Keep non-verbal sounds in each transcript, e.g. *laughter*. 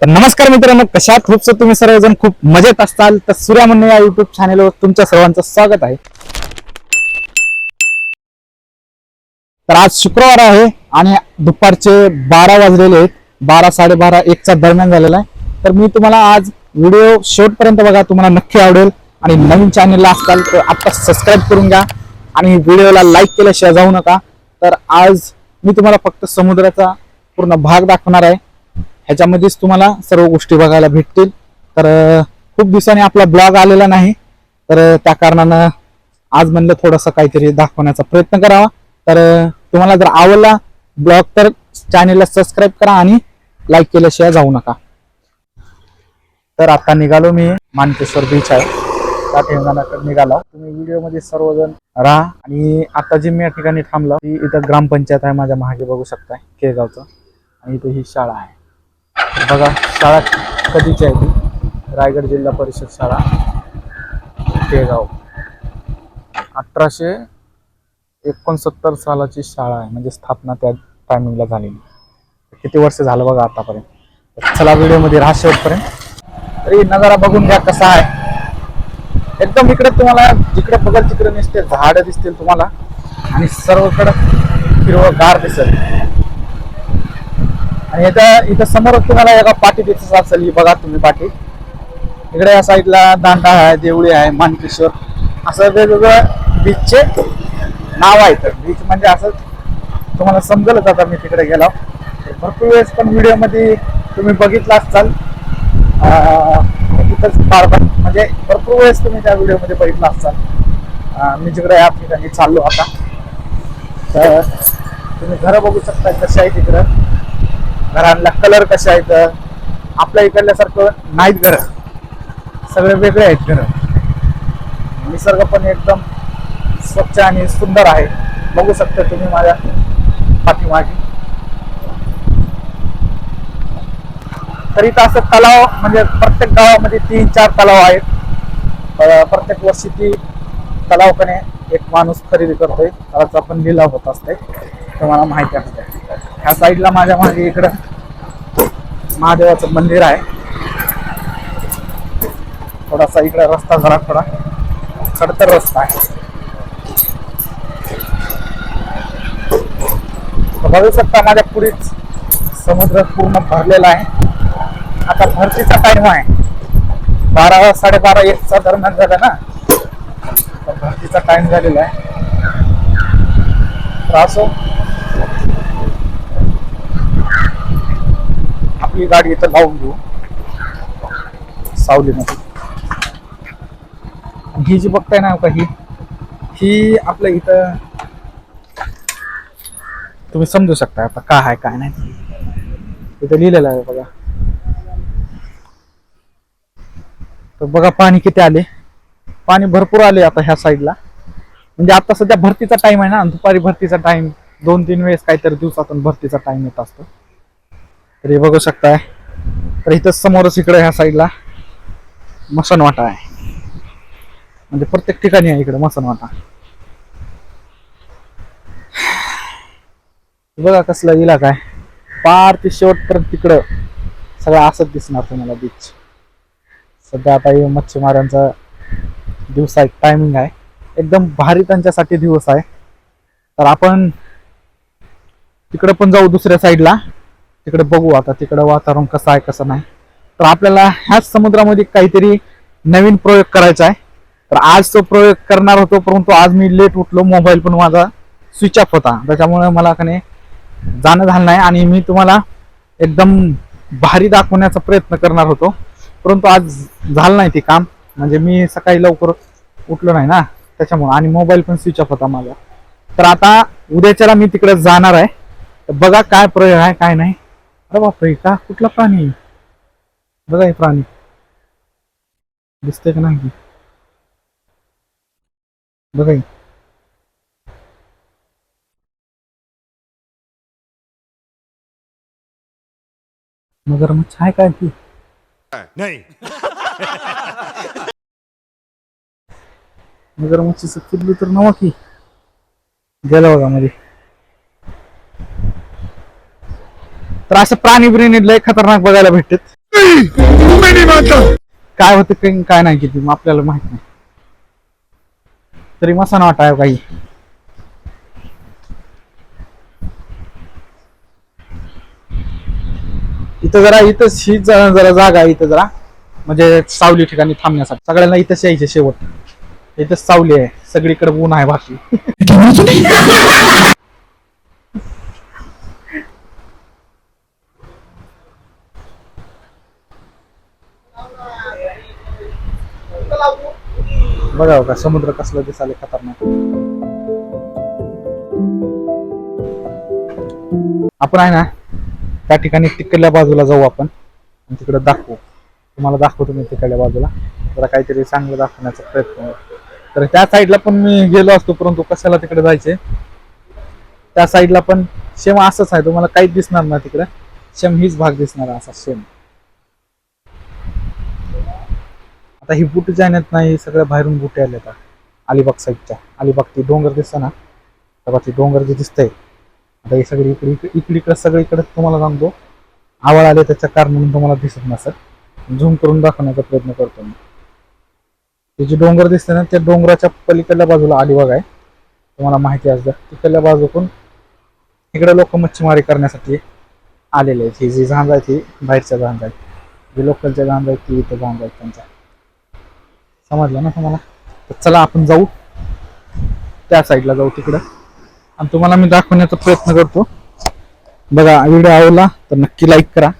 तर नमस्कार मित्रांनो कशा खूपच तुम्ही सर्वजण खूप मजेत असताल. तर सूर्या म्हणणे या युट्यूब चॅनेलवर तुमच्या सर्वांचं स्वागत आहे. तर आज शुक्रवार आहे आणि दुपारचे बारा वाजलेले आहेत. बारा साडेबारा एकचा दरम्यान झालेला आहे. तर मी तुम्हाला आज व्हिडिओ शेवटपर्यंत बघा तुम्हाला नक्की आवडेल. आणि नवीन चॅनेलला असताल तर आत्ता सबस्क्राईब करून घ्या. आणि व्हिडिओला लाईक केल्याशिवाय जाऊ नका. तर आज मी तुम्हाला फक्त समुद्राचा पूर्ण भाग दाखवणार आहे. ह्याच्यामध्येच तुम्हाला सर्व गोष्टी बघायला भेटतील. तर खूप दिवसांनी आपला ब्लॉग आलेला नाही. तर त्या कारणानं आज म्हणलं थोडंसं काहीतरी दाखवण्याचा प्रयत्न करावा. तर तुम्हाला जर आवडला ब्लॉग तर चॅनेलला सबस्क्राईब करा आणि लाईक केल्याशिवाय जाऊ नका. तर आता निघालो मी मानकेश्वर बीच आहे. त्या ठिकाणाकडे निघाला. तुम्ही व्हिडिओमध्ये सर्वजण राहा. आणि आता जे मी या ठिकाणी थांबलो ती इथं ग्रामपंचायत आहे. माझ्या मागे बघू शकताय केळगावचं. आणि इथे ही शाळा आहे. बघा शाळा कधीची आहे ती? रायगड जिल्हा परिषद शाळा केगाव. अठराशे एकोणसत्तर सालाची शाळा आहे म्हणजे स्थापना त्या टायमिंगला झालेली. किती वर्ष झालं बघा आतापर्यंत. चला व्हिडिओमध्ये राहा शेवटपर्यंत. तरी नजारा बघून घ्या कसा आहे. एकदम इकडे तुम्हाला जिकडे बघल तिकडे नुसते झाड दिसतील तुम्हाला. आणि सर्वकडे हिरवं गार दिसेल. आणि इथं इथं समोरच तुम्हाला एका पाठी दिसत असेल बघा तुम्ही पाठी. इकडे या साईडला दांडा आहे देवळी आहे मानकेश्वर. असं वेगवेगळं बीचचे नाव आहेत बीच म्हणजे असं तुम्हाला समजलंच आता मी तिकडे गेलो. भरपूर वेळेस पण व्हिडिओमध्ये तुम्ही बघितला असाल. तिथंच बारबार म्हणजे भरपूर वेळेस तुम्ही त्या व्हिडिओमध्ये बघितला असाल. मी जिकडे या ठिकाणी चाललो आता. तर तुम्ही घरं बघू शकता कशी आहे तिकडं. घरांना कलर कसे आहेत? आपल्या इकडल्यासारखं नाहीत घर. सगळे वेगळे आहेत घर. निसर्ग पण एकदम स्वच्छ आणि सुंदर आहे. बघू शकता तुम्ही माझ्या पाठीमागे. तरी तर असं तलाव म्हणजे प्रत्येक गावामध्ये तीन चार तलाव आहेत. प्रत्येक वर्षी ती तलावकडे एक माणूस खरेदी करतोय. त्याचा पण लिलाव होत असते तुम्हाला माहिती असते ह्या साईडला माझ्या मागे इकडं महादेवाचं मंदिर आहे. थोडासा इकडे रस्ता जरा थोडा खडतर रस्ता आहे. बघू शकता माझ्या पुढेच समुद्र पूर्ण भरलेला आहे. आता भरतीचा टाइम आहे. बारा साडेबारा एकचा दरम्यान झाला ना? तर भरतीचा टाइम झालेला आहे. तर असो ही गाडी इथं लावून घेऊ. सावलीमध्ये. ही जी बघताय ना का ही ही आपल्या इथं तुम्ही समजू शकता आता काय आहे काय नाही. इथं लिहिलेलं आहे बघा. तर बघा पाणी किती आले. पाणी भरपूर आले आता ह्या साईडला. म्हणजे आता सध्या भरतीचा टाइम आहे ना दुपारी भरतीचा टाइम दोन तीन वेळेस काहीतरी दिवसातून भरतीचा टाइम येत असतो. तर हे बघू शकताय. तर इथं समोरच इकडे ह्या साईडला मसनवाटा आहे. म्हणजे प्रत्येक ठिकाणी आहे इकडे मसनवाटा बघा कसला इलाका आहे. पार ते शेवटपर्यंत तिकडं सगळं असंच दिसणार तुम्हाला बीच सध्या आता हे मच्छीमारांचा दिवस आहे टायमिंग आहे. एकदम भारी त्यांच्यासाठी दिवस आहे. तर आपण तिकडं पण जाऊ दुसऱ्या साईडला तिकडे बघू आता तिकडं वातावरण कसं आहे कसं नाही. तर आपल्याला ह्याच समुद्रामध्ये काहीतरी नवीन प्रयोग करायचा आहे. तर आज तो प्रयोग करणार होतो परंतु आज मी लेट उठलो मोबाईल पण माझा स्विच ऑफ होता. त्याच्यामुळे मला कने नाही जाणं झालं नाही आणि मी तुम्हाला एकदम भारी दाखवण्याचा प्रयत्न करणार होतो. परंतु आज झालं नाही ते काम. म्हणजे मी सकाळी लवकर उठलो नाही ना त्याच्यामुळे. आणि मोबाईल पण स्विच ऑफ होता माझा. तर आता उद्याच्याला मी तिकडे जाणार आहे. तर बघा काय प्रयोग आहे काय नाही. अरे बापरे का? कुठला प्राणी? बघा हे प्राणी. दिसतंय का नाही बघा. मगरमच्छ आहे काय ती? नहीं. मगरमच्छीचं पिल्लू तर नवा की. गेलं बघा मध्ये. तर असं प्राणी बिणी लय खतरनाक बघायला भेटतात काय होतं काही काय नाही किती आपल्याला माहीत नाही. तरी मसा ना वाटाय काही इथं जरा इथं ही जरा जरा जागा आहे इथं जरा. म्हणजे सावली ठिकाणी थांबण्यासाठी. सगळ्यांना इथंच यायचे शेवट. इथंच सावली आहे. सगळीकडे ऊन आहे बाकी. बघा का? समुद्र कसला दिसाले खतरनाक आपण आहे ना त्या ठिकाणी तिकडल्या बाजूला जाऊ आपण. आणि तिकडे दाखवू. तुम्हाला दाखवतो मी तिकडल्या बाजूला. जरा काहीतरी चांगलं दाखवण्याचा प्रयत्न तर त्या साईडला पण मी गेलो असतो परंतु कशाला तिकडे जायचे? त्या साईडला पण सेम असंच आहे. तुम्हाला काहीच दिसणार ना तिकडे. सेम हीच भाग दिसणार असा सेम. आता ही बुटी जाण्यात नाही सगळ्या बाहेरून बुटे आल्या आता. अलिबाग साईडच्या अलिबाग ती डोंगर दिसतं ना? तेव्हा ती डोंगर जे दिसतंय आता हे सगळी इकडे इकडे इकडे सगळीकडे तुम्हाला सांगतो. आवड आले त्याच्या कारण तुम्हाला दिसत नसत झूम करून दाखवण्याचा प्रयत्न करतो मी. ते जे डोंगर दिसते ना त्या डोंगराच्या पलीकडल्या बाजूला अलिबाग आहे. तुम्हाला माहिती असतं तिकडल्या बाजूकडून इकडे लोक मच्छीमारी करण्यासाठी आलेले आहेत. ही जी झांज आहे ती बाहेरच्या झांज आहेत. जे लोकलच्या झांज आहेत ती इथं झांज आहेत त्यांच्या. समजलं ना तुम्हाला? तर चला आपण जाऊ. त्या साईडला जाऊ तिकडं. आणि तुम्हाला मी दाखवण्याचा प्रयत्न करतो. बघा व्हिडिओ आवडला तर नक्की लाईक करा.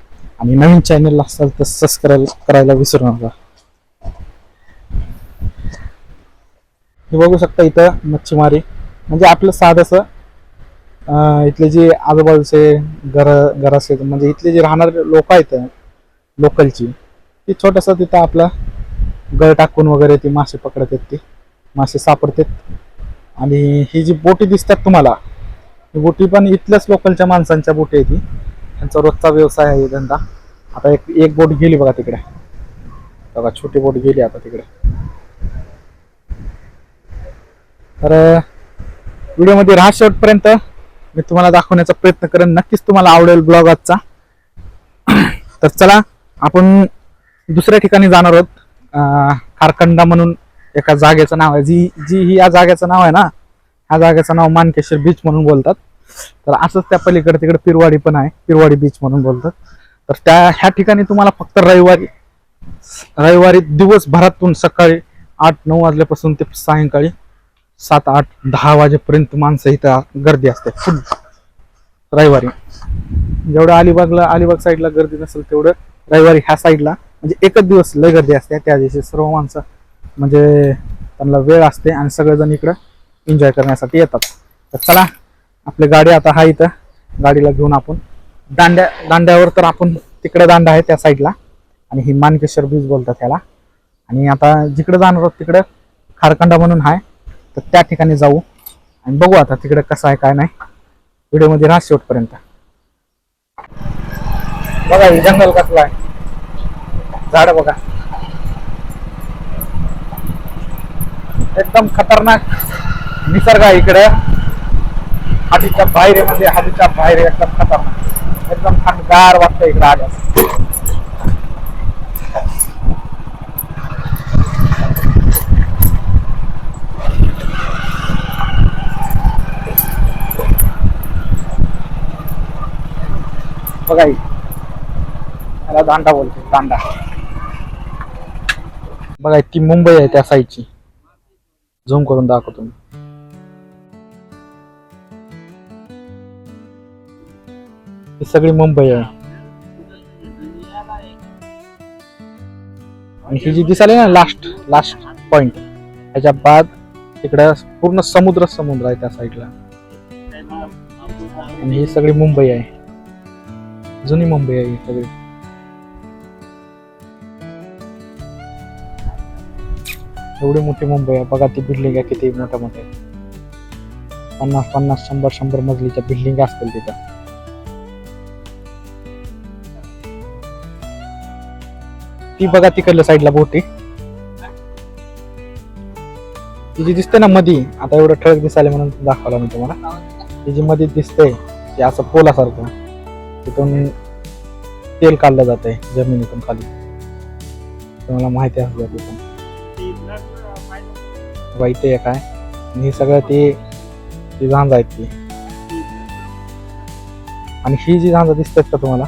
आणि नवीन चॅनल असाल तर सबस्क्राईब करायला विसरू नका. हे बघू शकता इथं मच्छीमारी. म्हणजे आपलं साधंसं इथले जे आजूबाजूचे घर घर असेल म्हणजे इथले जे राहणारे लोक आहेत लोकलची ती छोटंसं तिथं आपलं गळ टाकून वगैरे ते मासे पकडत आहेत ते. मासे सापडतात. आणि ही जी बोटी दिसतात तुम्हाला ही बोटी पण इथल्याच लोकलच्या माणसांच्या बोटी आहे ती त्यांचा रोजचा व्यवसाय आहे धंदा. आता एक एक बोट गेली बघा तिकडे. बघा छोटी बोट गेली आता तिकडे. तर व्हिडिओमध्ये राहा शेवटपर्यंत मी तुम्हाला दाखवण्याचा प्रयत्न करेन. नक्कीच तुम्हाला आवडेल ब्लॉग आजचा. तर चला आपण दुसऱ्या ठिकाणी जाणार आहोत. खारखंडा म्हणून एका जागेचं नाव आहे. जी जी ही या जागेचं नाव आहे ना ह्या जागेचं नाव मानकेश्वर बीच म्हणून बोलतात. तर असंच त्या पलीकडे तिकडे पिरवाडी पण आहे पिरवाडी बीच म्हणून बोलतात. तर त्या ह्या ठिकाणी तुम्हाला फक्त रविवारी रविवारी दिवसभरातून सकाळी आठ नऊ वाजल्यापासून ते सायंकाळी सात आठ दहा वाजेपर्यंत माणसं इथं गर्दी असते. फुल रविवारी. जेवढं अलिबागला अलिबाग साईडला गर्दी नसेल तेवढं रविवारी ह्या साईडला म्हणजे एकच दिवस लय गर्दी असते त्या दिवशी सर्व माणसं म्हणजे त्यांना वेळ असते आणि सगळेजण इकडं एन्जॉय करण्यासाठी येतात. तर चला आपली गाडी आता हा इथं. गाडीला घेऊन आपण दांड्या दांड्यावर तर आपण तिकडे दांडा आहे त्या साईडला आणि ही मानकेश्वर बीच बोलतात त्याला आणि आता जिकडे जाणार आहोत तिकडं खारखंडा म्हणून आहे. तर त्या ठिकाणी जाऊ. आणि बघू आता तिकडे कसं आहे काय नाही. व्हिडिओमध्ये राहा शेवटपर्यंत बघा हे जंगल कसलं आहे. झाड बघा. एकदम खतरनाक निसर्ग आहे इकडे. हातीच्या बाहेर म्हणजे हातीच्या बाहेर एकदम खतरनाक. एकदम थंडगार वाटतं इकडे आल्यास बघा दांडा बोलते दांडा. बघा ती मुंबई आहे त्या साईडची झूम करून दाखवतो मी. ही सगळी मुंबई आहे. आणि ही जी दिसाली ना लास्ट लास्ट पॉइंट ह्याच्या बाद तिकडे पूर्ण समुद्र समुद्र आहे त्या साईडला आणि ही सगळी मुंबई आहे. जुनी मुंबई आहे ही सगळी. एवढी मोठी मुंबई आहे. बघा ती बिल्डिंग आहे किती मोठ्या मोठ्या पन्नास पन्नास शंभर शंभर मजलीच्या बिल्डिंग असतील तिथं. ती बघा तिकडल्या साईडला बोटी ती जी दिसते ना मधी आता एवढं ठळक दिसायला म्हणून दाखवला मी तुम्हाला. ती जी मधी दिसते ती असं पोलासारखं. तिथून तेल काढलं जात आहे जमिनीतून खाली. तुम्हाला माहिती असल्या तिथून पण एक आहे काय? आणि हे सगळं ते ती झांज आहेत ती. आणि ही जी झांजा दिसतात का तुम्हाला?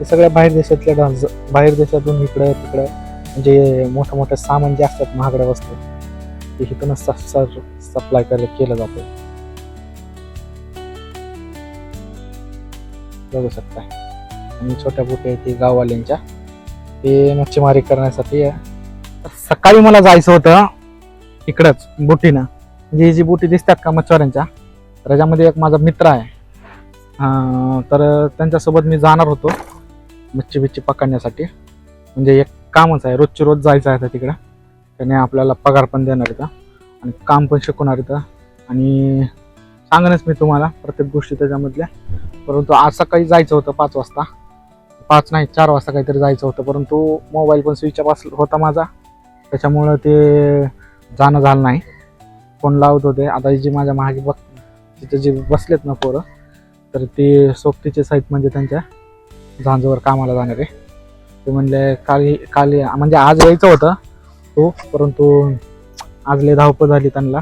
ते सगळ्या बाहेर देशातल्या झांज बाहेर देशातून इकडं तिकडं म्हणजे मोठं मोठं सामान जे असतात महागड्या वस्तू ते इथूनच सप्लाय केलं जातं बघू शकता. आणि छोट्या बोटी आहेत ती गाववाल्यांच्या. ते मच्छीमारी करण्यासाठी सकाळी मला जायचं होतं. इकडंच बोटीनं. म्हणजे ही जी बोटी दिसतात का मच्छीमारांच्या त्याच्यामध्ये एक माझा मित्र आहे. तर त्यांच्यासोबत मी जाणार होतो मच्छी बिच्छी पकडण्यासाठी. म्हणजे एक कामच आहे रोजची रोज जायचं आहे तिकडं. त्याने आपल्याला पगार पण देणार इथं आणि काम पण शिकवणार इथं. आणि सांगणच मी तुम्हाला प्रत्येक गोष्टी त्याच्यामधल्या. परंतु आज सकाळी जायचं होतं पाच वाजता. पाच नाही चार वाजता काहीतरी जायचं होतं. परंतु मोबाईल पण स्विच ऑफ होता माझा. त्याच्यामुळं ते जाणं झालं नाही. फोन लावत होते. आता जी माझ्या मागे बघ तिथे जे बसलेत ना पोरं तर ते सोबतीचे साहित्य म्हणजे त्यांच्या. झांजवर कामाला जाणार आहे. ते म्हणले काल काल म्हणजे आज यायचं होतं तो परंतु आज लय धावपळ झाली त्यांना.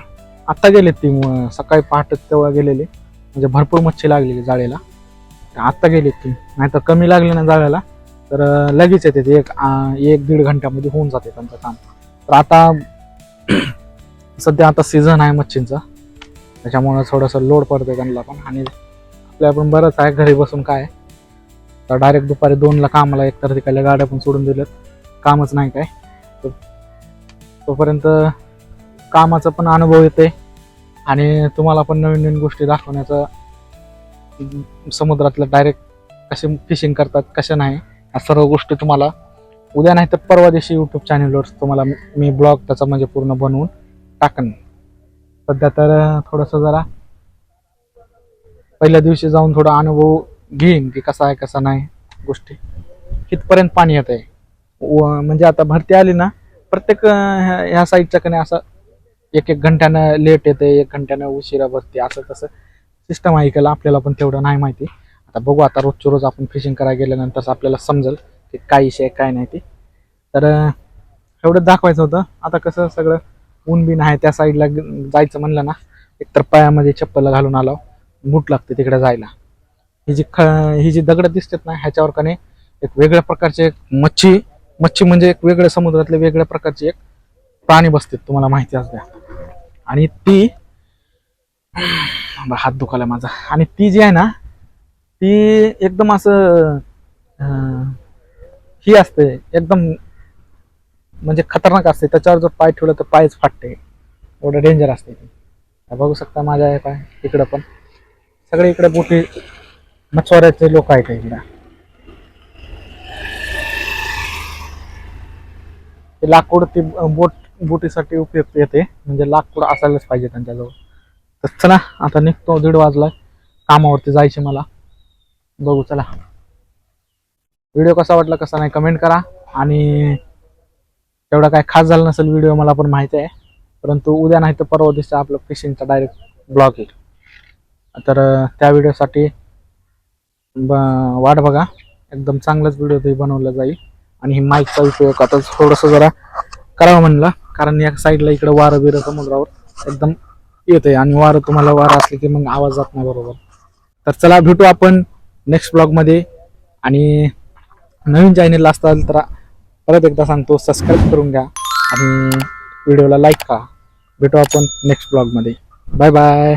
आत्ता गेलेत ती सकाळी पहाटे तेव्हा गेलेले. म्हणजे भरपूर मच्छी लागलेली जाळ्याला. आत्ता गेलेत ती. नाही तर कमी लागले ना जाळ्याला. तर लगेच येते ते. एक एक दीड घंट्यामध्ये होऊन जाते त्यांचं काम. तर आता *clears throat* सध्या आता सीझन आहे मच्छींचा. त्याच्यामुळं थोडंसं लोड पडतं त्यांना पण. आणि आपल्या पण बरंच आहे घरी बसून काय. तर डायरेक्ट दुपारी दोनला कामाला एक तर तिकडल्या गाड्या पण सोडून दिल्यात. कामच नाही काय. तर तोपर्यंत कामाचा पण अनुभव येते आणि तुम्हाला पण नवीन नवीन गोष्टी दाखवण्याचा समुद्रातलं डायरेक्ट कसे फिशिंग करतात कशा नाही या सर्व गोष्टी तुम्हाला उद्या नाही तर परवा दिवशी यूट्यूब चॅनलवर तुम्हाला मी- ब्लॉग त्याचा म्हणजे पूर्ण बनवून टाकन. सध्या तर थोडंसं जरा पहिल्या दिवशी जाऊन थोडा अनुभव घेईन की कसा आहे कसा नाही गोष्टी. कितपर्यंत पाणी येत आहे म्हणजे आता भरती आली ना प्रत्येक ह्या- साईडच्या कने असं एक एक घंट्यानं लेट येते एक घंट्यानं उशिरा भरते असं तसं सिस्टम ऐकायला आपल्याला पण तेवढं नाही माहिती. आता बघू आता रोजच्या रोज आपण फिशिंग करायला गेल्यानंतर आपल्याला समजेल. की काय विषय काय नाही ते. तर एवढंच एवढं दाखवायचं होतं. आता कसं सगळं ऊन बिन आहे त्या साईडला जायचं म्हणलं ना एकतर पायामध्ये चप्पल घालून आलो. बूट लागते तिकडे जायला. ही जी ख ही जी दगड दिसतात ना ह्याच्यावर कने एक वेगळ्या प्रकारचे एक मच्छी मच्छी म्हणजे एक वेगळ्या समुद्रातले वेगळ्या प्रकारचे एक प्राणी बसतात तुम्हाला माहिती असल्या द्या. आणि ती हात दुखाला माझा. आणि ती जी आहे ना ती एकदम असं ही असते एकदम म्हणजे खतरनाक असते. त्याच्यावर जर पाय ठेवलं तर पायच फाटते. एवढं डेंजर असते ती. बघू शकता माझ्या आहे पाय इकडं पण. सगळे इकडे बोटी मच्छवाऱ्याचे लोक आहेत इकडे. ते लाकूड ती बोट बोटीसाठी उपयुक्त येते म्हणजे लाकूड असायलाच पाहिजे त्यांच्याजवळ. तर चला आता निघतो दीड वाजलाय. कामावरती जायचे मला. बघू चला. व्हिडिओ कसा वाटला कसा नाही कमेंट करा. आणि तेवढा काय खास झाला नसेल व्हिडिओ मला पण माहिती आहे. परंतु उद्या नाही तर परवा दिवशी आपलं फिशिंगचा डायरेक्ट ब्लॉग येईल. तर त्या व्हिडिओसाठी ब वाट बघा. एकदम चांगलाच व्हिडिओ ते बनवला जाईल. आणि ही माईकचा उपयोग आता थोडंसं जरा करावं म्हणलं. कारण या साईडला इकडं वारं बिरं समुद्रावर एकदम येते आणि वारं तुम्हाला वारं असले की मग आवाज जात नाही बरोबर. तर चला भेटू आपण नेक्स्ट ब्लॉगमध्ये आणि नवीन चॅनेल असताल तर परत एकदा सांगतो सबस्क्राईब करून घ्या आणि व्हिडिओला लाईक करा. भेटू आपण नेक्स्ट ब्लॉगमध्ये बाय बाय